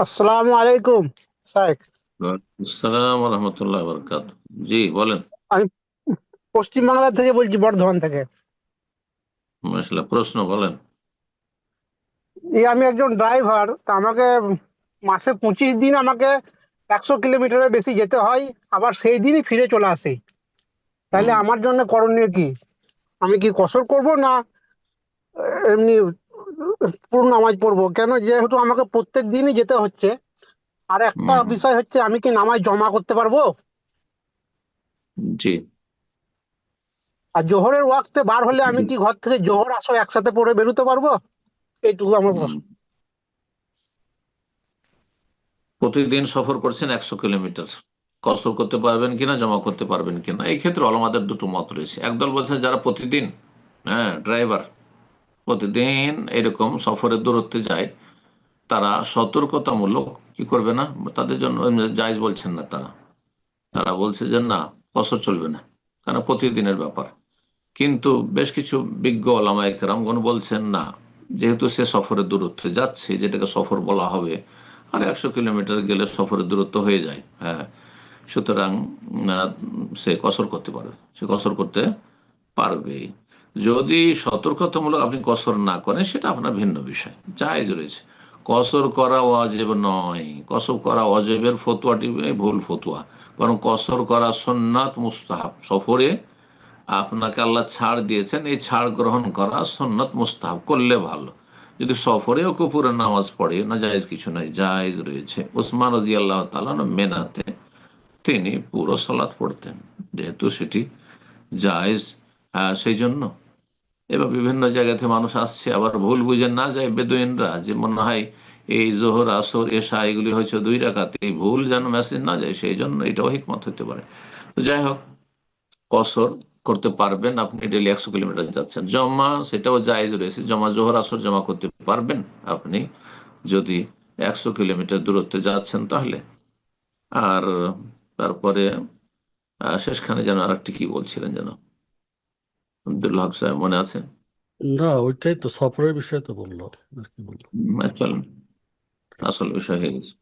আসসালামু আলাইকুম সাহেব আসসালাম রহমতুল্লাহ বরকাত জি বলেন। আমি পশ্চিমবাংলা থেকে বলছি বর্ধমান থেকে। প্রশ্ন বলেন। এই আমি একজন ড্রাইভার তা আমাকে মাসে পঁচিশ দিন আমাকে একশো কিলোমিটারের বেশি যেতে হয় আবার সেই দিনই ফিরে চলে আসি। তাহলে আমার জন্য করণীয় কি? আমি কি কসর করব না? এমনি পুরো নামাজ পড়ব। কেন? যেহেতু আমাকে প্রত্যেক দিনই যেতে হচ্ছে। আর একটা বিষয় হচ্ছে আমি কি নামাজ জমা করতে পারব? জি। আর জোহরের ওয়াক্তে বার হলে আমি কি ঘর থেকে জোহর আসো একসাথে পড়ে বেরোতে পারব? এইটুকু আমার প্রশ্ন প্রতিদিন সফর করছেন একশো কিলোমিটার। কসর করতে পারবেন কিনা জমা করতে পারবেন কিনা এই ক্ষেত্রে অলমাদের দুটো মত রয়েছে। একদল বলছে যারা প্রতিদিন হ্যাঁ ড্রাইভার প্রতিদিন এরকম সফরের দূরত্বে যায়, তারা সতর্কতামূলক কি করবে না? তাদের জন্য জায়জ বলছেন না তারা। তারা বলছে যে না, কসর চলবে না, কারণ প্রতিদিনের ব্যাপার। কিন্তু বেশ কিছু বিজ্ঞ ওলামায়ে কেরামগণ বলছেন না, যেহেতু সে সফরের দূরত্বে যাচ্ছে, যেটাকে সফর বলা হবে, আর একশো কিলোমিটার গেলে সফরের দূরত্ব হয়ে যায় হ্যাঁ। সুতরাং সে কসর করতে পারবে, সে কসর করতে পারবে যদি সতর্কতামূলক আপনি কসর না করেন, সেটা আপনার ভিন্ন বিষয়। জায়েজ রয়েছে। কসর করা অজেব নয়। কসর করা অজেবের ফতুয়াটি ভুল ফতুয়া। বরং কসর করা সন্ন্যাত মুস্তাহাব। সফরে আপনাকে আল্লাহ ছাড় দিয়েছেন। এই ছাড় গ্রহণ করা সন্ন্যত মুস্তাহাব। করলে ভালো। যদি সফরেও কুপুরের নামাজ পড়ে না জায়েজ কিছু নাই। জায়েজ রয়েছে। উসমান রাজি আল্লাহ তালা মেনাতে তিনি পুরো সালাত পড়তেন। যেহেতু সেটি জায়েজ সেই জন্য এবার বিভিন্ন জায়গাতে মানুষ আসছে, আবার ভুল বুঝে না যায় বেদুইনরা যে মনে হয় এই জোহর, আসর, এশা এগুলি হয়েছে দুই রাখাতে এই ভুল যেন মেসেজ না যায় সেই জন্য এটাও হিকমত হতে পারে। যাই হোক, কসর করতে পারবেন আপনি ডেলি একশো কিলোমিটার যাচ্ছেন। জমা সেটাও জায়েজ রয়েছে, জমা জোহর, আসর জমা করতে পারবেন আপনি। যদি একশো কিলোমিটার দূরত্বে যাচ্ছেন তাহলে। আর তারপরে শেষখানে যেন আর একটি কি বলছিলেন যেন? আব্দুল্লাহ হক সাহেব মনে আছে? না ওইটাই তো সফরের বিষয়ে তো বলল আর কি বলল চলেন আসল বিষয় হয়ে গেছে।